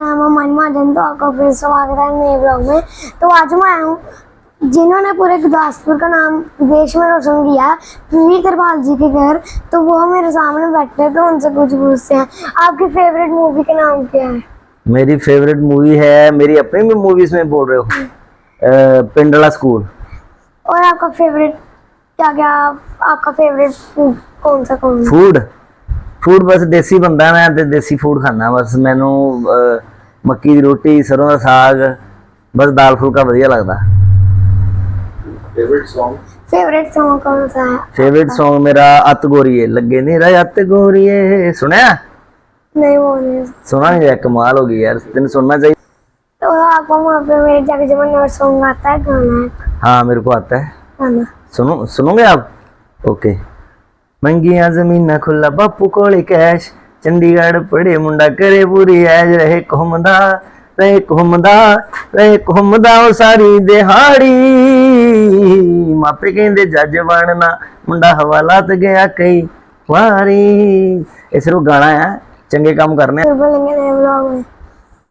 नाम है मन महाजन तो आपका फिर स्वागत है नए ब्लॉग में। तो आज मैं आया हूँ जिन्होंने पूरे गुरदासपुर का नाम देश में रोशन किया है वीर जी के घर। तो वो मेरे सामने बैठे हैं, तो उनसे कुछ पूछते हैं। आपकी फेवरेट मूवी का नाम क्या है? मेरी फेवरेट मूवी है मेरी अपनी भी मूवीज़ में बोल रहे हो। पिंडला स्कूल और आपका फेवरेट क्या क्या आपका फेवरेट फ़ूड कौन सा कौन सा? ਫੂਡ ਫੂਡ ਬਸ ਦੇਸੀ ਬੰਦਾ ਮੈਂ ਤੇ ਦੇਸੀ ਫੂਡ ਖਾਣਾ ਬਸ ਮੈਨੂੰ ਅ, ਮੱਕੀ ਦੀ ਰੋਟੀ ਸਰੋਂ ਦਾ ਸਾਗ ਬਸ ਦਾਲ ਫੁਲਕਾ ਵਧੀਆ ਲੱਗਦਾ favorite song फेवरेट सॉन्ग कौन सा है ਫੇਵਰਿਟ Song ਮੇਰਾ ਅਤ ਗੋਰੀਏ ਲੱਗੇ ਨਹੀਂ ਰਾ ਅਤ ਗੋਰੀਏ ਸੁਣਿਆ नहीं वो नहीं ਸੁਣਾ ਨਹੀਂ ਯਾਰ ਕਮਾਲ ਹੋ ਗਈ ਯਾਰ ਤੈਨੂੰ ਸੁਣਨਾ चाहिए तो आपको वहाँ पे मेरे जाके जब नया सॉन्ग आता है गाना है हाँ मेरे को आता है गाना सुनो सुनोगे आप ओके ਮੰਗੀਆਂ ਜ਼ਮੀਨਾਂ ਖੁੱਲਾ ਬਾਪੂ ਕੋਲੇ ਕੈਸ਼ ਚੰਡੀਗੜ੍ਹ ਪੜੇ ਮੁੰਡਾ ਕਰੇ ਪੂਰੀ ਐਜ, ਰਹੇ ਘੁੰਮਦਾ ਰਹੇ ਘੁੰਮਦਾ ਰਹੇ ਘੁੰਮਦਾ ਉਹ ਸਾਰੀ ਦਿਹਾੜੀ। ਮਾਪੇ ਕਹਿੰਦੇ, ਜੱਜ ਬਣਨਾ ਮੁੰਡਾ ਹਵਾਲਾਤ ਗਿਆ ਕਈ ਵਾਰੀ। ਇਸ ਨੂੰ ਗਾਣਾ ਆ। ਚੰਗੇ ਕੰਮ ਕਰਨੇ